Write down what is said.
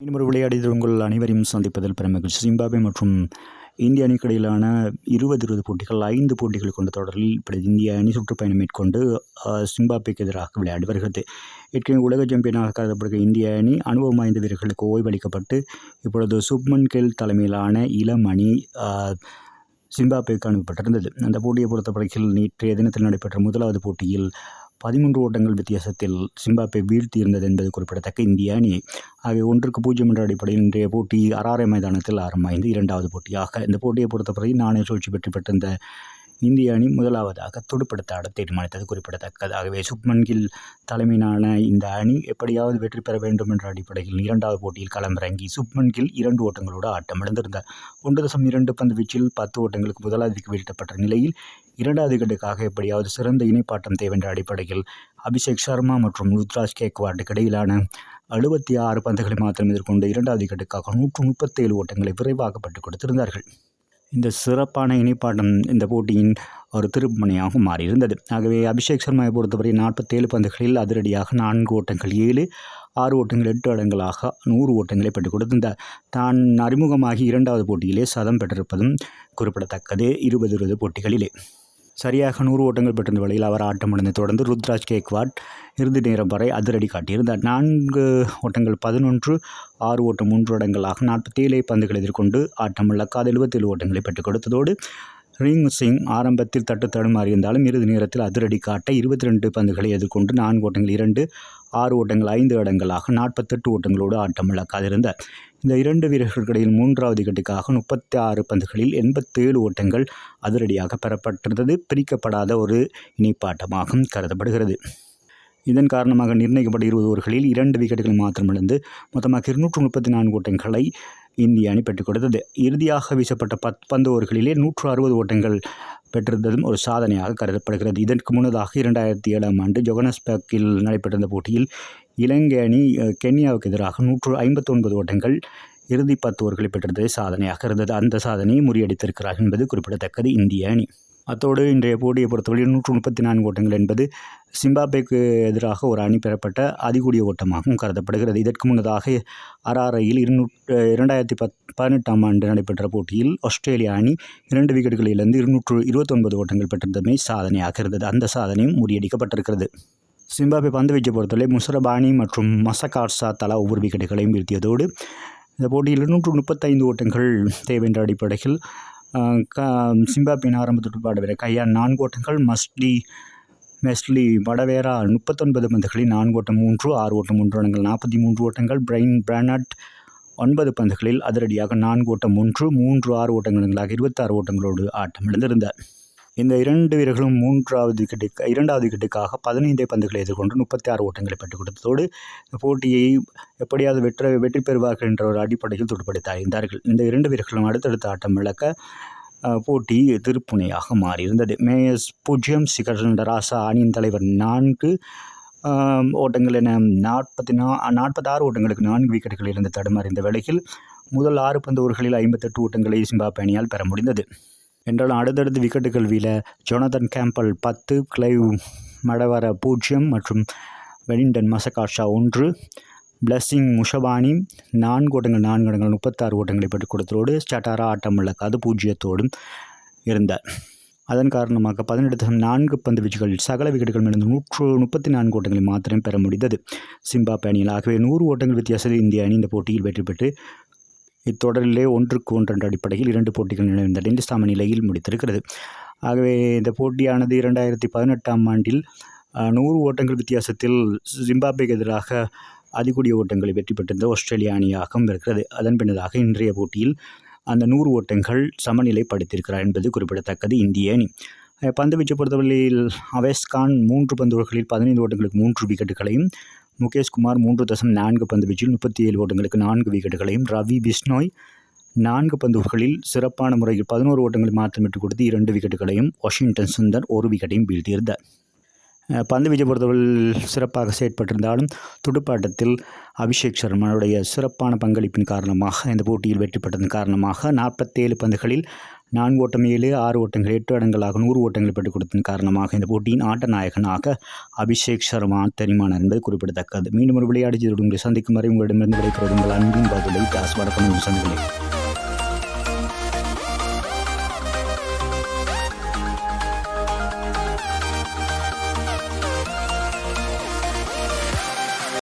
மீண்டும் ஒரு விளையாடியது உங்கள் அனைவரையும் சந்திப்பதில் பெருமகிழ்ச்சி ஜிம்பாபே மற்றும் இந்திய அணிக்கு இடையிலான இருபது இருபது போட்டிகள் ஐந்து போட்டிகள் கொண்ட தொடரில் இப்படி இந்திய அணி சுற்றுப்பயணம் மேற்கொண்டு ஜிம்பாபேக்கு எதிராக விளையாடி வருகிறது. ஏற்கனவே உலக சாம்பியனாக கருதப்படுகிற இந்திய அணி அனுபவம் வாய்ந்த வீரர்களுக்கு ஓய்வளிக்கப்பட்டு இப்பொழுது சுப்மன் கெல் தலைமையிலான இளம் அணி ஜிம்பாபேக்கு அனுப்பப்பட்டிருந்தது. அந்த போட்டியை பொறுத்தவரையில் நேற்றைய தினத்தில் நடைபெற்ற முதலாவது போட்டியில் பதிமூன்று ஓட்டங்கள் வித்தியாசத்தில் ஜிம்பாப்வே வீழ்த்தியிருந்தது என்பது குறிப்பிடத்தக்க இந்திய அணியை ஆகிய ஒன்றுக்கு பூஜ்ஜியம் என்ற அடிப்படையில் இன்றைய போட்டி அராரை மைதானத்தில் ஆரம்பமாய்ந்து இரண்டாவது போட்டியாக இந்த போட்டியை பொறுத்தவரை நாணய சூழ்ச்சி பெற்று பெற்றிருந்த இந்திய அணி முதலாவதாக துடுப்படுத்த ஆட தீர்மானித்தது குறிப்பிடத்தக்கது. ஆகவே சுப்மன் கில் தலைமையிலான இந்த அணி எப்படியாவது வெற்றி பெற வேண்டும் என்ற அடிப்படையில் இரண்டாவது போட்டியில் களமிறங்கி சுப்மன் கில் இரண்டு ஓட்டங்களோடு ஆட்டம் இழந்திருந்தார். ஒன்று தசம் இரண்டு பந்து வீச்சில் பத்து ஓட்டங்களுக்கு முதலாவதுக்கு வீழ்த்தப்பட்ட நிலையில் இரண்டாவது கட்டுக்காக எப்படியாவது சிறந்த இணைப்பாட்டம் தேவை என்ற அடிப்படையில் அபிஷேக் சர்மா மற்றும் ருத்ராஜ் கேக்வாட்டுக்கு இடையிலான எழுபத்தி ஆறு பந்துகளை மாத்திரம் எதிர்கொண்டு இரண்டாவது கட்டுக்காக நூற்று முப்பத்தேழு ஓட்டங்களை விரைவாக பெற்றுக் கொடுத்திருந்தார்கள். இந்த சிறப்பான இணைப்பாட்டம் இந்த போட்டியின் ஒரு திருப்பணியாக மாறியிருந்தது. ஆகவே அபிஷேக் சர்மாவை பொறுத்தவரை நாற்பத்தேழு பந்துகளில் அதிரடியாக நான்கு ஓட்டங்கள் ஏழு ஆறு ஓட்டங்கள் எட்டு இடங்களாக நூறு ஓட்டங்களை பெற்றுக் கொடுத்திருந்தார். தான் அறிமுகமாகி இரண்டாவது போட்டியிலே சதம் பெற்றிருப்பதும் குறிப்பிடத்தக்கது. இருபது இருபது போட்டிகளிலே. சரியாக நூறு ஓட்டங்கள் பெற்றிருந்த வேளையில் அவர் ஆட்டமிழந்ததை தொடர்ந்து ருத்ராஜ் கேக்வாட் இறுதி நேரம் வரை அதிரடி காட்டியிருந்தார். நான்கு ஓட்டங்கள் பதினொன்று ஆறு ஓட்டம் மூன்று இடங்களாக நாற்பத்தேழு பந்துகளை எதிர்கொண்டு ஆட்டம் இழக்காத எழுபத்தேழு ஓட்டங்களை பெற்றுக் கொடுத்ததோடு ரிங் சிங் ஆரம்பத்தில் தட்டு தடுமாறியிருந்தாலும் இறுதி நேரத்தில் அதிரடி காட்ட இருபத்தி ரெண்டு பந்துகளை எதிர்கொண்டு நான்கு ஓட்டங்கள் இரண்டு ஆறு ஓட்டங்கள் ஐந்து இடங்களாக நாற்பத்தெட்டு ஓட்டங்களோடு ஆட்டம் இழக்காதிருந்தார் இந்த இரண்டு வீரர்களுக்கிடையில் மூன்றாவது கட்டுக்காக முப்பத்தி ஆறு பந்துகளில் எண்பத்தேழு ஓட்டங்கள் அதிரடியாக பெறப்பட்டிருந்தது. பிரிக்கப்படாத ஒரு இணைப்பாட்டமாகவும் கருதப்படுகிறது. இதன் காரணமாக நிர்ணயிக்கப்பட்ட இருபது ஓவர்களில் இரண்டு விக்கெட்டுகள் மாத்திரமிழந்து மொத்தமாக இருநூற்று முப்பத்தி நான்கு ஓட்டங்களை இந்திய அணி பெற்றுக் கொடுத்தது. இறுதியாக வீசப்பட்ட பத் பந்து ஓவர்களிலே நூற்று அறுபது ஓட்டங்கள் பெற்றிருந்ததும் ஒரு சாதனையாக கருதப்படுகிறது. இதற்கு முன்னதாக இரண்டாயிரத்தி ஏழாம் ஆண்டு ஜொகனஸ்பேக்கில் நடைபெற்றிருந்த போட்டியில் இலங்கை அணி கென்யாவுக்கு எதிராக நூற்று ஐம்பத்தொன்பது ஓட்டங்கள் இறுதி பத்து ஓவர்களை பெற்றிருந்தது. சாதனையாக இருந்தது. அந்த சாதனையை முறியடித்திருக்கிறார் என்பது குறிப்பிடத்தக்கது. இந்திய அணி அத்தோடு இன்றைய போட்டியை பொறுத்தவரை நூற்று முப்பத்தி நான்கு ஓட்டங்கள் என்பது சிம்பாப்வேக்கு எதிராக ஒரு அணி பெறப்பட்ட அதிகூடிய ஓட்டமாகவும் கருதப்படுகிறது. இதற்கு முன்னதாக அராரையில் இருநூற்று இரண்டாயிரத்தி பத் பதினெட்டாம் ஆண்டு நடைபெற்ற போட்டியில் ஆஸ்திரேலியா அணி இரண்டு விக்கெட்டுகளிலிருந்து இருநூற்று இருபத்தொன்பது ஓட்டங்கள் பெற்றிருந்தமை சாதனையாக இருந்தது. அந்த சாதனையும் முறியடிக்கப்பட்டிருக்கிறது. சிம்பாப்வே பந்துவீச்சை பொறுத்தவரை முசரபானி மற்றும் மசகாட்சா தலா ஒவ்வொரு விக்கெட்டுகளையும் வீழ்த்தியதோடு இந்த போட்டியில் இருநூற்று முப்பத்தைந்து ஓட்டங்கள் தேவை என்ற அடிப்படையில் க சிம்பாப்வேயின் ஆரம்ப துடுப்பாட்ட கையால் நான்கு ஓட்டங்கள் மஸ்லி மெஸ்லி வடவேரா முப்பத்தொன்பது பந்துகளில் நான்கு ஓட்டம் மூன்று ஆறு ஓட்டம் மூன்று இடங்கள் நாற்பத்தி மூன்று ஓட்டங்கள் பிரைன் பிரானட் ஒன்பது பந்துகளில் அதிரடியாக நான்கு ஓட்டம் ஒன்று மூன்று ஆறு ஓட்டங்களாக இருபத்தாறு ஓட்டங்களோடு ஆட்டம் இழந்திருந்தார் இந்த இரண்டு வீரர்களும் மூன்றாவது விக்கெட்டுக்கு இரண்டாவது விக்கெட்டுக்காக பதினைந்தே பந்துகளை எதிர்கொண்டு முப்பத்தி ஆறு ஓட்டங்களை பெற்றுக் கொடுத்ததோடு இந்த போட்டியை எப்படியாவது வெற்றி வெற்றி பெறுவார்கள் என்ற ஒரு அடிப்படையில் துடுப்படுத்த அறிந்தார்கள் இந்த இரண்டு வீரர்களும் அடுத்தடுத்த ஆட்டம் இழக்க போட்டி திருப்புனையாக மாறியிருந்தது. மேயஸ் பூஜ்ஜியம் சிகர் ராசா அணியின் தலைவர் நான்கு ஓட்டங்கள் என நாற்பத்தி நா நாற்பத்தாறு ஓட்டங்களுக்கு நான்கு விக்கெட்டுகள் இருந்து தடுமாறிந்த வேளையில் முதல் ஆறு பந்து ஓவர்களில் ஐம்பத்தெட்டு ஓட்டங்களை சிம்பாப்வே அணியால் பெற முடிந்தது. என்றாலும் அடுத்தடுத்து விக்கெட்டுகள் வீழ ஜொனதன் கேம்பல் பத்து கிளைவ் மடவர பூஜ்ஜியம் மற்றும் வெலிங்டன் மசகாஷா ஒன்று பிளஸ்ஸிங் முஷபானி நான்கு ஓட்டங்கள் நான்கு ஓட்டங்கள் முப்பத்தாறு ஓட்டங்களை பெற்றுக் கொடுத்ததோடு ஸ்டாட்டாரா ஆட்டமுள்ள அது பூஜ்ஜியத்தோடும் இருந்தார். அதன் காரணமாக பதினெட்டு தசம் நான்கு பந்து வீச்சுகள் சகல விக்கெட்டுகள் இழந்து நூற்று முப்பத்தி நான்கு ஓட்டங்களை மாத்திரம் பெற முடிந்தது. சிம்பாப்வே அணியில் ஆகவே நூறு ஓட்டங்கள் வித்தியாசத்தில் இந்திய அணி இந்த போட்டியில் வெற்றி பெற்று இத்தொடரிலே ஒன்றுக்கு ஒன்று என்ற அடிப்படையில் இரண்டு போட்டிகள் நினைந்தடைந்து சம நிலையில் முடித்திருக்கிறது. ஆகவே இந்த போட்டியானது இரண்டாயிரத்தி பதினெட்டாம் ஆண்டில் நூறு ஓட்டங்கள் வித்தியாசத்தில் ஜிம்பாப்வேக்கு எதிராக அதிகூடிய ஓட்டங்களை வெற்றி பெற்றிருந்த ஆஸ்திரேலிய அணியாகவும் இருக்கிறது. அதன் பின்னதாக இன்றைய போட்டியில் அந்த நூறு ஓட்டங்கள் சமநிலைப்படுத்தியிருக்கிறார் என்பது குறிப்பிடத்தக்கது. இந்திய அணி பந்து வீச்சு பொறுத்தவரையில் அவேஸ்கான் மூன்று பந்துகளில் பதினைந்து ஓட்டங்களுக்கு மூன்று விக்கெட்டுகளையும் முகேஷ் குமார் மூன்று தசம் நான்கு பந்து வீச்சில் முப்பத்தி ஏழு ஓட்டங்களுக்கு நான்கு விக்கெட்டுகளையும் ரவி பிஷ்னோய் நான்கு பந்துகளில் சிறப்பான முறையில் பதினோரு ஓட்டங்களை மாற்றமிட்டு கொடுத்து இரண்டு விக்கெட்டுகளையும் வாஷிங்டன் சுந்தர் ஒரு விக்கெட்டையும் வீழ்த்தியிருந்தார். பந்து வீச்சை பொறுத்தவரையில் சிறப்பாக செயற்பட்டிருந்தாலும் துடுப்பாட்டத்தில் அபிஷேக் சர்மாவுடைய சிறப்பான பங்களிப்பின் காரணமாக இந்த போட்டியில் வெற்றி பெற்றதன் காரணமாக நாற்பத்தேழு பந்துகளில் நான்கு ஓட்டம் ஏழு ஆறு ஓட்டங்கள் எட்டு இடங்களாக நூறு ஓட்டங்கள் பெற்றுக் கொடுத்ததன் காரணமாக இந்த போட்டியின் ஆட்ட நாயகனாக அபிஷேக் சர்மா தெரிமானார் என்பது குறிப்பிடத்தக்கது. மீண்டும் ஒரு விளையாட்டு உங்களை சந்திக்கும் வரை உங்களிடமிருந்து விடைபெறுவது உங்கள் அன்பின் பதிலை காசு வடக்கம் சந்திக்கிறேன்.